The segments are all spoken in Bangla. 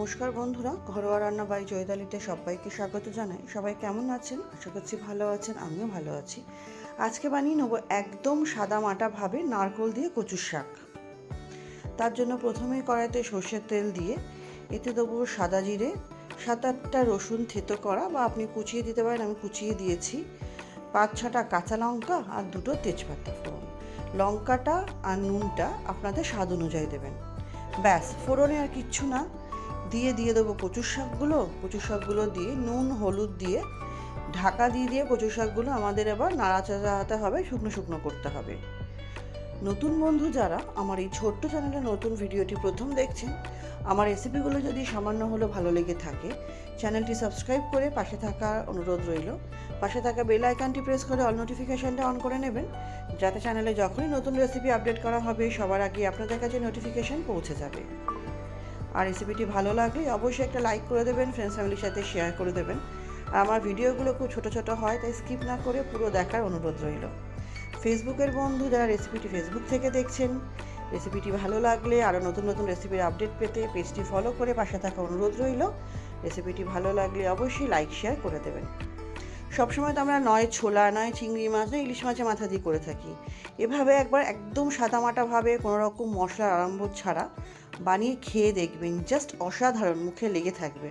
নমস্কার বন্ধুরা, ঘরোয়া রান্না বাই জয়দালিতে সবাইকে স্বাগত জানাই। সবাই কেমন আছেন? আশা করছি ভালো আছেন, আমিও ভালো আছি। আজকে বানিয়ে নেব একদম সাদা মাটা ভাবে নারকোল দিয়ে কচুর শাক। তার জন্য প্রথমেই কড়াইতে সর্ষের তেল দিয়ে এতে দেবো সাদা জিরে, সাত আটটা রসুন থেতো করা বা আপনি কুচিয়ে দিতে পারেন, আমি কুচিয়ে দিয়েছি। পাঁচ ছটা কাঁচা লঙ্কা আর দুটো তেজপাতা। ফোড়ন লঙ্কাটা আর নুনটা আপনাদের স্বাদ অনুযায়ী দেবেন। ব্যাস, ফোড়নে আর কিচ্ছু না। দিয়ে দিয়ে দেবো কচুর শাকগুলো। কচুর শাকগুলো দিয়ে, নুন, হলুদ দিয়ে, ঢাকা দিয়ে দিয়ে কচুর শাকগুলো আমাদের এবার নাড়াচাড়াতে হবে, শুকনো শুকনো করতে হবে। নতুন বন্ধু যারা আমার এই ছোট্ট চ্যানেলে নতুন ভিডিওটি প্রথম দেখছেন, আমার রেসিপিগুলো যদি সামান্য হলেও ভালো লেগে থাকে, চ্যানেলটি সাবস্ক্রাইব করে পাশে থাকার অনুরোধ রইল। পাশে থাকা বেল আইকনটি প্রেস করে অল নোটিফিকেশানটা অন করে নেবেন, যাতে চ্যানেলে যখনই নতুন রেসিপি আপডেট করা হবে, সবার আগে আপনাদের কাছে নোটিফিকেশান পৌঁছে যাবে। আর রেসিপিটি ভালো লাগলে অবশ্যই একটা লাইক করে দেবেন ফ্রেন্ডস ফ্যামিলির সাথে শেয়ার করে দেবেন। আর আমার ভিডিওগুলো খুব ছোটো ছোটো হয়, তাই স্কিপ না করে পুরো দেখার অনুরোধ রইল। ফেসবুকের বন্ধু যারা রেসিপিটি ফেসবুক থেকে দেখছেন রেসিপিটি ভালো লাগলে আরও নতুন নতুন রেসিপির আপডেট পেতে পেজটি ফলো করে পাশে থাকা অনুরোধ রইল। রেসিপিটি ভালো লাগলে অবশ্যই লাইক শেয়ার করে দেবেন। সবসময় তো আমরা নয় ছোলা, নয় চিংড়ি মাছ, নয় ইলিশ মাছের মাথা দিয়ে করে থাকি। এভাবে একবার একদম সাদামাটাভাবে কোনো রকম মশলার আরম্ভ ছাড়া বানিয়ে খেয়ে দেখবেন জাস্ট অসাধারণ, মুখে লেগে থাকবে।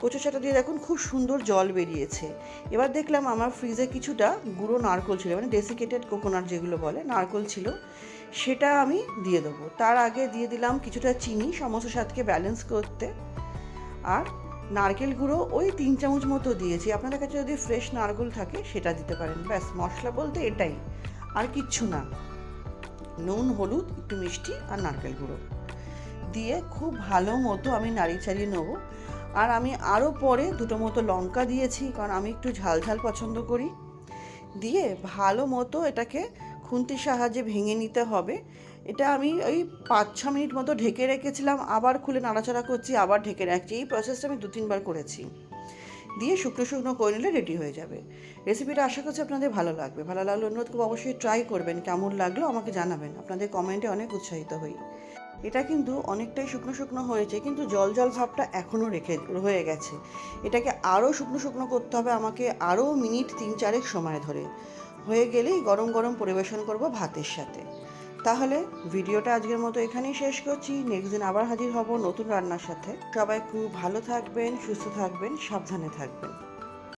কচু চাটা দিয়ে দেখুন, খুব সুন্দর জল বেরিয়েছে। এবার দেখলাম আমার ফ্রিজে কিছুটা গুঁড়ো নারকোল ছিল মানে ডেসিকেটেড কোকোনাট যেগুলো বলে, নারকোল ছিল। সেটা আমি দিয়ে দেবো। তার আগে দিয়ে দিলাম কিছুটা চিনি, সমস্ত স্বাদকে ব্যালেন্স করতে। আর নারকেল গুঁড়ো ওই তিন চামচ মতো দিয়েছি। আপনাদের কাছে যদি ফ্রেশ নারকেল থাকে, সেটা দিতে পারেন। ব্যাস, মশলা বলতে এটাই। আর কিচ্ছু না। নুন, হলুদ, একটু মিষ্টি আর নারকেল গুঁড়ো। দিয়ে খুব ভালো মতো আমি নাড়ি চাড়িয়ে নেব। আর আমি আরও পরে দুটো মতো লঙ্কা দিয়েছি, কারণ আমি একটু ঝাল ঝাল পছন্দ করি। দিয়ে ভালো মতো এটাকে খুন্তির সাহায্যে ভেঙে নিতে হবে। এটা আমি ওই পাঁচ, ছ মিনিট মতো ঢেকে রেখেছিলাম, আবার খুলে নাড়াচাড়া করছি, আবার ঢেকে রাখছি। এই প্রসেসটা আমি দু তিনবার করেছি। দিয়ে শুকনো শুকনো করে নিলে রেডি হয়ে যাবে। রেসিপিটা আশা করছি আপনাদের ভালো লাগবে। ভালো লাগলে অনুরোধ করব অবশ্যই ট্রাই করবেন, কেমন লাগল আমাকে জানাবেন। আপনাদের কমেন্টে অনেক উৎসাহিত হই। এটা কিন্তু অনেকটাই শুকনো শুকনো হয়েছে, কিন্তু জল জল ভাবটা এখনও রেখে হয়ে গেছে। এটাকে আরও শুকনো শুকনো করতে হবে, আমাকে আরও মিনিট তিন চারেক সময় ধরে। হয়ে গেলেই গরম গরম পরিবেশন করব ভাতের সাথে। তাহলে ভিডিওটা আজকের মতো এখানেই শেষ করছি। নেক্সট দিন আবার হাজির হব নতুন রান্নার সাথে। সবাই খুব ভালো থাকবেন, সুস্থ থাকবেন, সাবধানে থাকবেন।